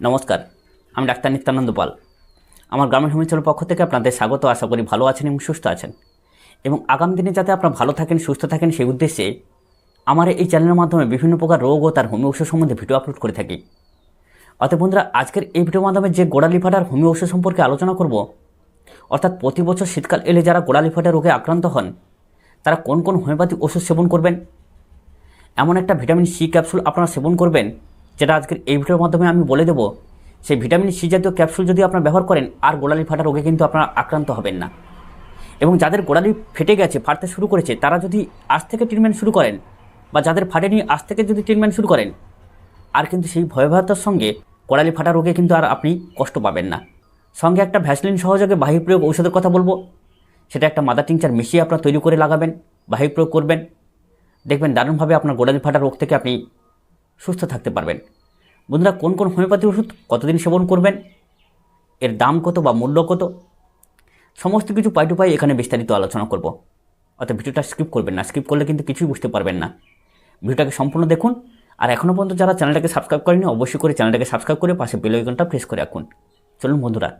নমস্কার, আমি ডাক্তার নিত্যানন্দ পাল। আমার গ্রামীণ হোমিচলের পক্ষ থেকে আপনাদের স্বাগত, আশা করি ভালো আছেন এবং সুস্থ আছেন। এবং আগামী দিনে যাতে আপনারা ভালো থাকেন, সুস্থ থাকেন, সেই উদ্দেশ্যে আমার এই চ্যানেলের মাধ্যমে বিভিন্ন প্রকার রোগ ও তার হোমিও ওষুধ সম্বন্ধে ভিডিও আপলোড করে থাকি। অতএব বন্ধুরা, আজকের এই ভিডিওর মাধ্যমে যে গোড়ালি ফাটার হোমিও ওষুধ সম্পর্কে আলোচনা করব, অর্থাৎ প্রতি বছর শীতকাল এলে যারা গোড়ালি ফাটা রোগে আক্রান্ত হন, তারা কোন কোন হোমিওপ্যাথি ওষুধ সেবন করবেন? এমন একটা ভিটামিন সি ক্যাপসুল আপনারা সেবন করবেন যেটা আজকের এই ভিডিওর মাধ্যমে আমি বলে দেবো, সেই ভিটামিন সি জাতীয় ক্যাপসুল যদি আপনারা ব্যবহার করেন, আর গোড়ালি ফাটা রোগে কিন্তু আপনারা আক্রান্ত হবেন না। এবং যাদের গোড়ালি ফেটে গেছে, ফাটতে শুরু করেছে, তারা যদি আজ থেকে ট্রিটমেন্ট শুরু করেন, বা যাদের ফাটেনি, আজ থেকে যদি ট্রিটমেন্ট শুরু করেন, আর কিন্তু সেই ভয়াবহতার সঙ্গে গোড়ালি ফাটা রোগে কিন্তু আর আপনি কষ্ট পাবেন না। সঙ্গে একটা ভ্যাসলিন সহযোগে বাহির প্রয়োগ ঔষধের কথা বলব। সেটা একটা মাদার টিংচার মিশিয়ে আপনারা তৈরি করে লাগাবেন বাহির প্রয়োগ করবেন। দেখবেন দারুণভাবে আপনার গোড়ালি ফাটা রোগ থেকে আপনি সুস্থ থাকতে পারবেন। বন্ধুরা, কোন কোন হোমিওপ্যাথি ওষুধ কতদিন সেবন করবেন? এর দাম কত বা মূল্য কত? সমস্ত কিছু পাই টু পাই এখানে বিস্তারিত আলোচনা করব। অর্থাৎ ভিডিওটা স্কিপ করবেন না। স্কিপ করলে কিন্তু কিছুই বুঝতে পারবেন না। ভিডিওটাকে সম্পূর্ণ দেখুন। আর এখনও পর্যন্ত যারা চ্যানেলটাকে সাবস্ক্রাইব করেনি অবশ্যই করে চ্যানেলটাকে সাবস্ক্রাইব করে পাশে বেল আইকনটা প্রেস করে রাখুন। চলুন বন্ধুরা,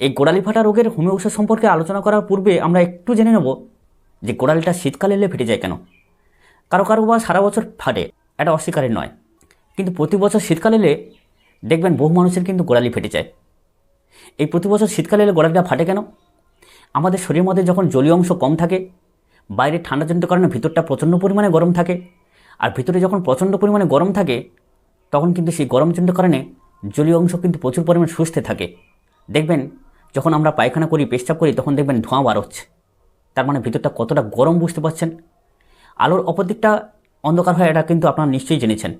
এই গোড়ালি ফাটা রোগের হোমিও ওষুধ সম্পর্কে আলোচনা করার পূর্বে আমরা একটু জেনে নেব যে গোড়ালিটা শীতকালে এলে ফেটে যায় কেন। কারও কারও বা সারা বছর ফাটে, এটা অস্বীকারের নয়। কিন্তু প্রতি বছর শীতকাল এলে দেখবেন বহু মানুষের কিন্তু গোড়ালি ফেটে যায়। এই প্রতি বছর শীতকালে এলে গোড়ালিটা ফাটে কেন? আমাদের শরীরের মধ্যে যখন জলীয় অংশ কম থাকে, বাইরে ঠান্ডাজনিত কারণে ভিতরটা প্রচণ্ড পরিমাণে গরম থাকে। আর ভিতরে যখন প্রচণ্ড পরিমাণে গরম থাকে, তখন কিন্তু সেই গরমজনিত কারণে জলীয় অংশ কিন্তু প্রচুর পরিমাণে সুস্থে থাকে। দেখবেন, যখন আমরা পায়খানা করি, পেশাব করি, তখন দেখবেন ধোঁয়া বার হচ্ছে। তার মানে ভিতরটা কতটা গরম বুঝতে পারছেন? আলোর অপর দিকটা অন্ধকার হয়, এটা কিন্তু আপনারা নিশ্চয়ই জেনেছেন।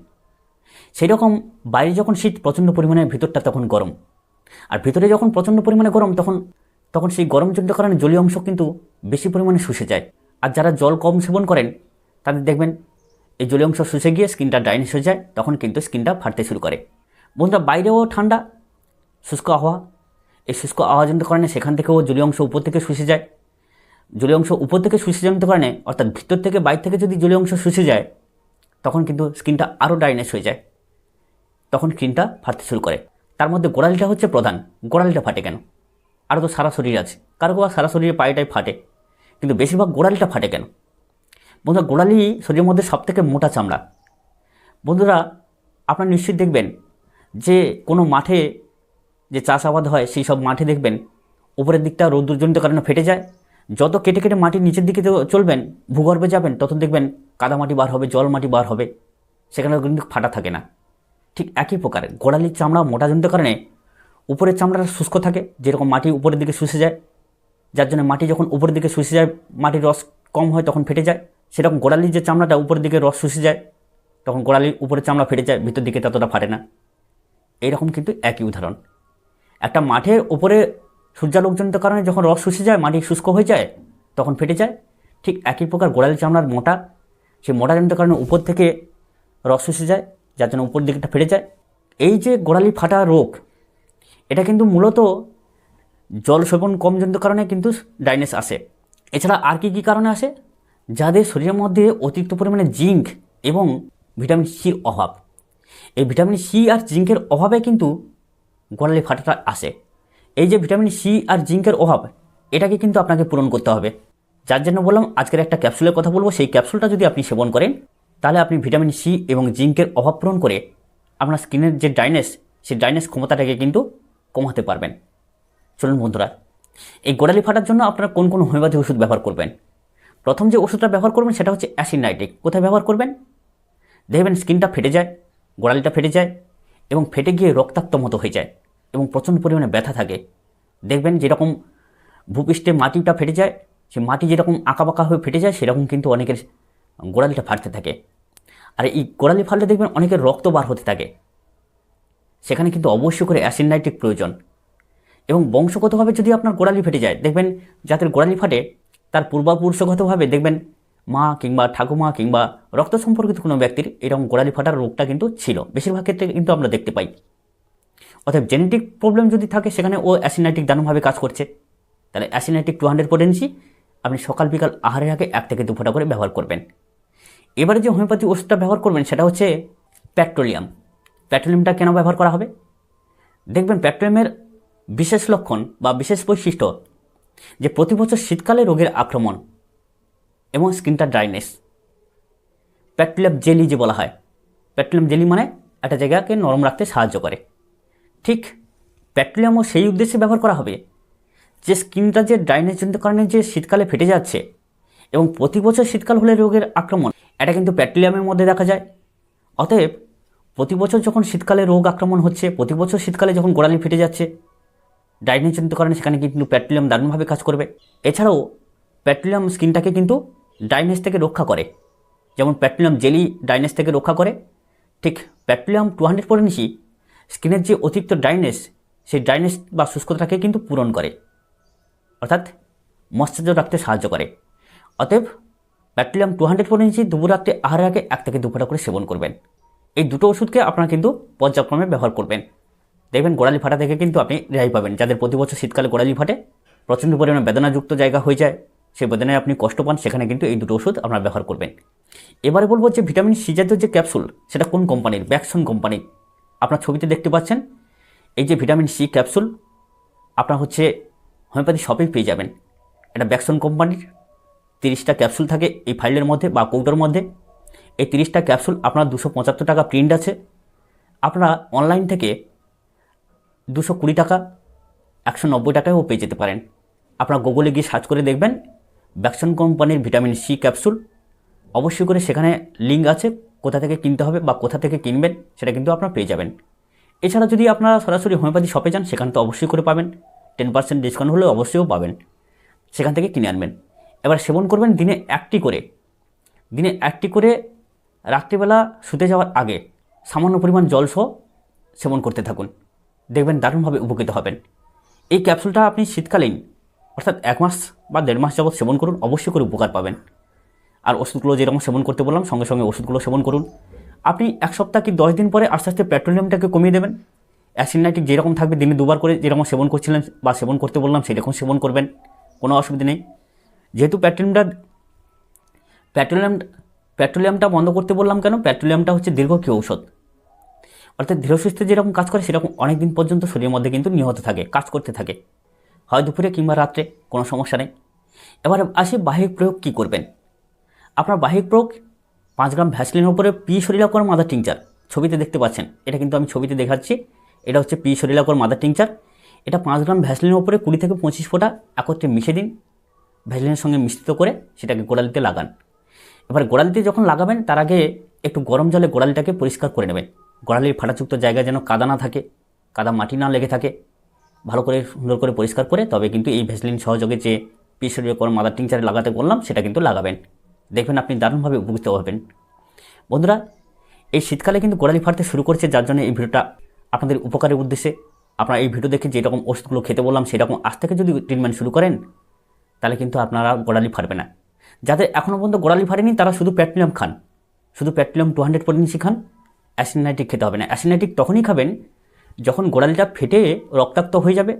সেই রকম বাইরে যখন শীত প্রচণ্ড পরিমাণে ভিতরটা তখন গরম। আর ভিতরে যখন প্রচণ্ড পরিমাণে গরম, তখন তখন সেই গরম গরমজনিত কারণে জলীয় অংশ কিন্তু বেশি পরিমাণে শুষে যায়। আর যারা জল কম সেবন করেন, তাদের দেখবেন এই জলীয় অংশ শুষে গিয়ে স্কিনটা ডাইনিস হয়ে যায়, তখন কিন্তু স্কিনটা ফাটতে শুরু করে। বন্ধুরা, বাইরেও ঠান্ডা, শুষ্ক আবহাওয়া। এই শুষ্ক আবহাওয়াজনিত কারণে সেখান থেকেও জলীয় অংশ উপর থেকে শুষে যায়। জলীয় অংশ উপর থেকে শুষে শুষেজনিত কারণে, অর্থাৎ ভিতর থেকে বাইরে থেকে যদি জলীয় অংশ শুষে যায়, তখন কিন্তু স্কিনটা আরও ডাইনেস হয়ে যায়। তখন স্কিনটা ফাটতে শুরু করে। তার মধ্যে গোড়ালিটা হচ্ছে প্রধান। গোড়ালিটা ফাটে কেন? আরও তো সারা শরীর আছে। কারও কারও সারা শরীরে পায়েটাই ফাটে। কিন্তু বেশিরভাগ গোড়ালিটা ফাটে কেন? বন্ধুরা, গোড়ালি শরীরের মধ্যে সবথেকে মোটা চামড়া। বন্ধুরা, আপনারা নিশ্চয়ই দেখবেন যে কোনো মাঠে যে চাষাবাদ হয়, সেই সব মাঠে দেখবেন উপরের দিকটা রৌদ্রজনিত কারণে ফেটে যায়। যত কেটে কেটে মাটির নিচের দিকে চলবেন, ভূগর্ভে যাবেন, তত দেখবেন কাদা মাটি বার হবে, জল মাটি বার হবে। সেখানে কিন্তু ফাটা থাকে না। ঠিক একই প্রকার। গোড়ালির চামড়া মোটাজনিত কারণে উপরের চামড়াটা শুষ্ক থাকে, যেরকম মাটি উপরের দিকে শুষে যায়। যার জন্য মাটি যখন উপরের দিকে শুষে যায়, মাটির রস কম হয়, তখন ফেটে যায়। সেরকম গোড়ালির যে চামড়াটা উপরের দিকে রস শুষে যায়, তখন গোড়ালির উপরের চামড়া ফেটে যায়, ভিতর দিকে ততটা ফাটে না। এইরকম কিন্তু একই উদাহরণ। একটা মাঠের উপরে সূর্যালোকজনিত কারণে যখন রস শুষে যায়, মাটি শুষ্ক হয়ে যায়, তখন ফেটে যায়। ঠিক একই প্রকার গোড়ালি চামড়ার মোটা, সেই মোটাজনিত কারণে উপর থেকে রস শুষে যায়। যার জন্য উপর দিকটা ফেটে যায়। এই যে গোড়ালি ফাটা রোগ, এটা কিন্তু মূলত জল সেবন কমজনিত কারণে কিন্তু ডাইনেস আসে। এছাড়া আর কি কী কারণে আসে? যাদের শরীরের মধ্যে অতিরিক্ত পরিমাণে জিঙ্ক এবং ভিটামিন সির অভাব। এই ভিটামিন সি আর জিঙ্কের অভাবে কিন্তু গোড়ালি ফাটাটা আসে। এই যে ভিটামিন সি আর জিঙ্কের অভাব, এটাকে কিন্তু আপনাকে পূরণ করতে হবে। যার জন্য বললাম, আজকের একটা ক্যাপসুলের কথা বলব। সেই ক্যাপসুলটা যদি আপনি সেবন করেন তাহলে আপনি ভিটামিন সি এবং জিঙ্কের অভাব পূরণ করে আপনার স্কিনের যে ডাইনেস সেই ডাইনেস ক্ষমতাটাকে কিন্তু কমাতে পারবেন। চলুন বন্ধুরা, এই গোড়ালি ফাটার জন্য আপনারা কোন কোন হোমিওপ্যাথি ওষুধ ব্যবহার করবেন? প্রথম যে ওষুধটা ব্যবহার করবেন সেটা হচ্ছে অ্যাসিড নাইট্রিক কোথায় ব্যবহার করবেন? দেখবেন স্কিনটা ফেটে যায়, গোড়ালিটা ফেটে যায় এবং ফেটে গিয়ে রক্তাক্ত মতো হয়ে যায় এবং প্রচণ্ড পরিমাণে ব্যথা থাকে। দেখবেন যেরকম ভূপৃষ্ঠে মাটিটা ফেটে যায় সে মাটি যেরকম আঁকাবাঁকা হয়ে ফেটে যায়, সেরকম কিন্তু অনেকের গোড়ালিটা ফাটতে থাকে। আর এই গোড়ালি ফাটলে দেখবেন অনেকের রক্ত বার হতে থাকে। সেখানে কিন্তু অবশ্যই করে অ্যাসিড নাইট্রিক প্রয়োজন। এবং বংশগতভাবে যদি আপনার গোড়ালি ফেটে যায়, দেখবেন যাদের গোড়ালি ফাটে, তার পূর্বাপুরুষগতভাবে দেখবেন মা কিংবা ঠাকুমা কিংবা রক্ত সম্পর্কিত কোনো ব্যক্তির এরকম গোড়ালি ফাটার রোগটা কিন্তু ছিল। বেশিরভাগ ক্ষেত্রে কিন্তু আমরা দেখতে পাই। অর্থাৎ জেনেটিক প্রবলেম যদি থাকে, সেখানে ও অ্যাসিনাইটিক দারুণভাবে কাজ করছে। তাহলে অ্যাসিনাইটিক টু হান্ড্রেড পোটেন্সি আপনি সকাল বিকাল আহারের আগে এক থেকে দু ফোঁটা করে ব্যবহার করবেন। এবারে যে হোমিওপ্যাথি ওষুধটা ব্যবহার করবেন সেটা হচ্ছে পেট্রোলিয়াম পেট্রোলিয়ামটা কেন ব্যবহার করা হবে? দেখবেন পেট্রোলিয়ামের বিশেষ লক্ষণ বা বিশেষ বৈশিষ্ট্য যে প্রতি বছর শীতকালে রোগের আক্রমণ এবং স্কিনটা ড্রাইনেস। পেট্রোলিয়াম জেলি যে বলা হয় পেট্রোলিয়াম জেলি মানে একটা জায়গাকে নরম রাখতে সাহায্য করে। ঠিক পেট্রোলিয়ামও সেই উদ্দেশ্যে ব্যবহার করা হবে যে স্কিনটা যে ড্রাইনেস ড্রাইনেসজনিত কারণে যে শীতকালে ফেটে যাচ্ছে এবং প্রতি বছর শীতকাল হলে রোগের আক্রমণ, এটা কিন্তু পেট্রোলিয়ামের মধ্যে দেখা যায়। অতএব, প্রতি বছর যখন শীতকালে রোগ আক্রমণ হচ্ছে, প্রতি বছর শীতকালে যখন গোড়ালি ফেটে যাচ্ছে ডাইনেজনিত কারণে সেখানে কিন্তু পেট্রোলিয়াম দারুণভাবে কাজ করবে। এছাড়াও পেট্রোলিয়াম স্কিনটাকে কিন্তু ডাইনেস থেকে রক্ষা করে। যেমন পেট্রোলিয়াম জেলি ডাইনেস থেকে রক্ষা করে। ঠিক পেট্রোলিয়াম টু হান্ড্রেড পরে নিশি স্কিনের যে অতিরিক্ত ড্রাইনেস সেই ড্রাইনেস বা শুষ্কতাকে কিন্তু পূরণ করে। অর্থাৎ মশ্চার্য রাখতে সাহায্য করে। অতএব petroleum two hundred four inch দুপুর রাত্রে আহারের আগে এক থেকে দুপুরটা করে সেবন করবেন। এই দুটো ওষুধকে আপনারা কিন্তু পর্যায়ক্রমে ব্যবহার করবেন। দেখবেন গোড়ালি ফাটা থেকে কিন্তু আপনি রেহাই পাবেন। যাদের প্রতি বছর শীতকালে গোড়ালি ফাটে, প্রচণ্ড পরিমাণে বেদনাযুক্ত জায়গা হয়ে যায় সেই বেদনায় আপনি কষ্ট পান, সেখানে কিন্তু এই দুটো ওষুধ আপনারা ব্যবহার করবেন। এবারে বলব যে ভিটামিন সি জাতীয় যে ক্যাপসুল, সেটা কোন কোম্পানির? ব্যাকসন কোম্পানির। আপনার ছবিতে দেখতে পাচ্ছেন, এই যে ভিটামিন সি ক্যাপসুল, আপনার হচ্ছে হোমিওপ্যাথি শপেই পেয়ে যাবেন। এটা ব্যাকসন কোম্পানির। তিরিশটা ক্যাপসুল থাকে এই ফাইলের মধ্যে বা কৌটোর মধ্যে। এই তিরিশটা ক্যাপসুল আপনার দুশো পঁচাত্তর টাকা প্রিন্ট আছে। আপনারা অনলাইন থেকে দুশো কুড়ি টাকা, একশো নব্বই টাকায়ও পেয়ে যেতে পারেন। আপনারা গুগলে গিয়ে সার্চ করে দেখবেন, ব্যাকসন কোম্পানির ভিটামিন সি ক্যাপসুল। অবশ্যই করে সেখানে লিঙ্ক আছে, কোথা থেকে কিনতে হবে বা কোথা থেকে কিনবেন, সেটা কিন্তু আপনারা পেয়ে যাবেন। এছাড়া যদি আপনারা সরাসরি হোমিওপ্যাথি শপে যান, সেখানে তো অবশ্যই করে পাবেন। টেন পার্সেন্ট ডিসকাউন্ট হলেও অবশ্যইও পাবেন। সেখান থেকে কিনে আনবেন। এবার সেবন করবেন দিনে একটি করে। দিনে একটি করে রাত্রিবেলা শুতে যাওয়ার আগে সামান্য পরিমাণ জল সহ সেবন করতে থাকুন। দেখবেন দারুণভাবে উপকৃত হবেন। এই ক্যাপসুলটা আপনি শীতকালীন, অর্থাৎ এক মাস বা দেড় মাস যাবৎ সেবন করুন, অবশ্যই করে উপকার পাবেন। আর ওষুধগুলো যেরকম সেবন করতে বললাম, সঙ্গে সঙ্গে ওষুধগুলো সেবন করুন। আপনি এক সপ্তাহ কি দশ দিন পরে আস্তে আস্তে পেট্রোলিয়ামটাকে কমিয়ে দেবেন? অ্যাসিনাইটিক যেরকম থাকবে, দিনে দুবার করে যেরকম সেবন করছিলেন বা সেবন করতে বললাম, সেরকম সেবন করবেন, কোনো অসুবিধা নেই। যেহেতু পেট্রোলিয়ামটা, পেট্রোলিয়াম, পেট্রোলিয়ামটা বন্ধ করতে বললাম কেন? পেট্রোলিয়ামটা হচ্ছে দীর্ঘক্ষী ঔষধ। অর্থাৎ ধীরসুস্থে যেরকম কাজ করে, সেরকম অনেক দিন পর্যন্ত শরীরের মধ্যে কিন্তু নিহত থাকে, কাজ করতে থাকে। হয় দুপুরে কিংবা রাত্রে, কোনো সমস্যা নেই। এবার আসি বাহিক প্রয়োগ কী করবেন? আপনার বাহিক প্রয়োগ, পাঁচ গ্রাম ভ্যাসলিনের উপরে পি শরীলাকর মাদার টিংচার, ছবিতে দেখতে পাচ্ছেন। এটা কিন্তু আমি ছবিতে দেখাচ্ছি। এটা হচ্ছে পি শরীলাকর মাদার টিংচার। এটা পাঁচ গ্রাম ভ্যাসলিনের উপরে কুড়ি থেকে পঁচিশ ফোঁটা একত্রে মিশে দিন। ভ্যাসলিনের সঙ্গে মিশ্রিত করে সেটাকে গোড়ালিতে লাগান। এবার গোড়ালিতে যখন লাগাবেন, তার আগে একটু গরম জলে গোড়ালিটাকে পরিষ্কার করে নেবেন। গোড়ালির ফাটাযুক্ত জায়গায় যেন কাদা না থাকে, কাদা মাটি না লেগে থাকে। ভালো করে সুন্দর করে পরিষ্কার করে, তবে কিন্তু এই ভ্যাসলিন সহযোগে যে পিসরীয় কর মাদার টিংচারে লাগাতে বললাম, সেটা কিন্তু লাগাবেন। দেখবেন আপনি দারুণভাবে উপকৃত হবেন। বন্ধুরা, এই শীতকালে কিন্তু গোড়ালি ফাটতে শুরু করছে, যার জন্য এই ভিডিওটা আপনাদের উপকারের উদ্দেশ্যে। আপনারা এই ভিডিও দেখে যেরকম ওষুধগুলো খেতে বললাম, সেরকম আজ থেকে যদি ট্রিটমেন্ট শুরু করেন তাহলে কিন্তু আপনারা গোড়ালি ফাটবে না। যাদের এখনও পর্যন্ত গোড়ালি ফাটেনি, তারা শুধু পেট্রোলিয়াম খান। শুধু পেট্রোলিয়াম টু হান্ড্রেড পটেন্সি খান। অ্যাসিনাইটিক খেতে হবে না। অ্যাসিনাইটিক তখনই খাবেন যখন গোড়ালিটা ফেটে রক্তাক্ত হয়ে যাবে,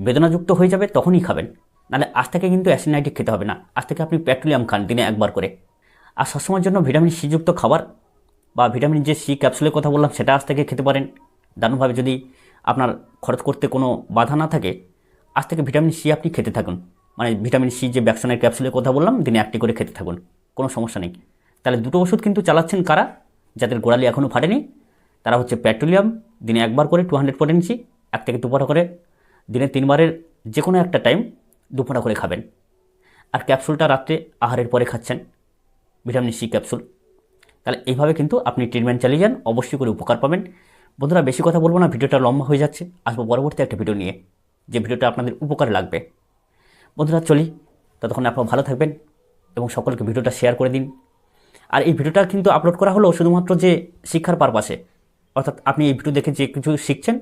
বেদনাযুক্ত হয়ে যাবে, তখনই খাবেন। নাহলে আজ থেকে কিন্তু অ্যাসিনাইটিক খেতে হবে না। আজ থেকে আপনি পেট্রোলিয়াম খান দিনে একবার করে। আর সবসময়ের জন্য ভিটামিন সিযুক্ত খাবার বা ভিটামিন যে সি ক্যাপসুলের কথা বললাম, সেটা আজ থেকে খেতে পারেন। দারুণভাবে যদি আপনার খরচ করতে কোনো বাধা না থাকে, আজ থেকে ভিটামিন সি আপনি খেতে থাকুন। মানে ভিটামিন সি যে ভ্যাকসিনের ক্যাপসুলের কথা বললাম দিনে একটি করে খেতে থাকুন, কোনো সমস্যা নেই। তাহলে দুটো ওষুধ কিন্তু চালাচ্ছেন কারা? যাদের গোড়ালি এখনও ফাটেনি, তারা হচ্ছে পেট্রোলিয়াম, দিনে একবার করে টু হান্ড্রেড পটেন্সি এক থেকে দুফোটা করে। দিনে তিনবারের যে কোনো একটা টাইম দুফোটা করে খাবেন। আর ক্যাপসুলটা রাত্রে আহারের পরে খাচ্ছেন, ভিটামিন সি ক্যাপসুল। তাহলে এইভাবে কিন্তু আপনি ট্রিটমেন্ট চালিয়ে যান, অবশ্যই করে উপকার পাবেন। বন্ধুরা, বেশি কথা বলব না, ভিডিওটা লম্বা হয়ে যাচ্ছে। আসব পরবর্তী একটা ভিডিও নিয়ে, যে ভিডিওটা আপনাদের উপকারে লাগবে। বন্ধুরা, চলি। ততক্ষণ আপনারা ভালো থাকবেন এবং সকলকে ভিডিওটা শেয়ার করে দিন। আর এই ভিডিওটা কিন্তু আপলোড করা হলো শুধুমাত্র যে শিক্ষার পারপাসে অর্থাৎ আপনি এই ভিডিও দেখে যে কিছু শিখছেন,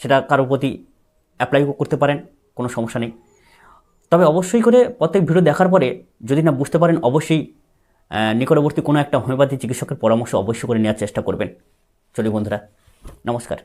সেটা কারোর প্রতি অ্যাপ্লাই করতে পারেন, কোনো সমস্যা নেই। তবে অবশ্যই করে প্রত্যেক ভিডিও দেখার পরে যদি না বুঝতে পারেন, অবশ্যই নিকটবর্তী কোনো একটা হোমিওপ্যাথি চিকিৎসকের পরামর্শ অবশ্যই করে নেওয়ার চেষ্টা করবেন। চলি বন্ধুরা, নমস্কার।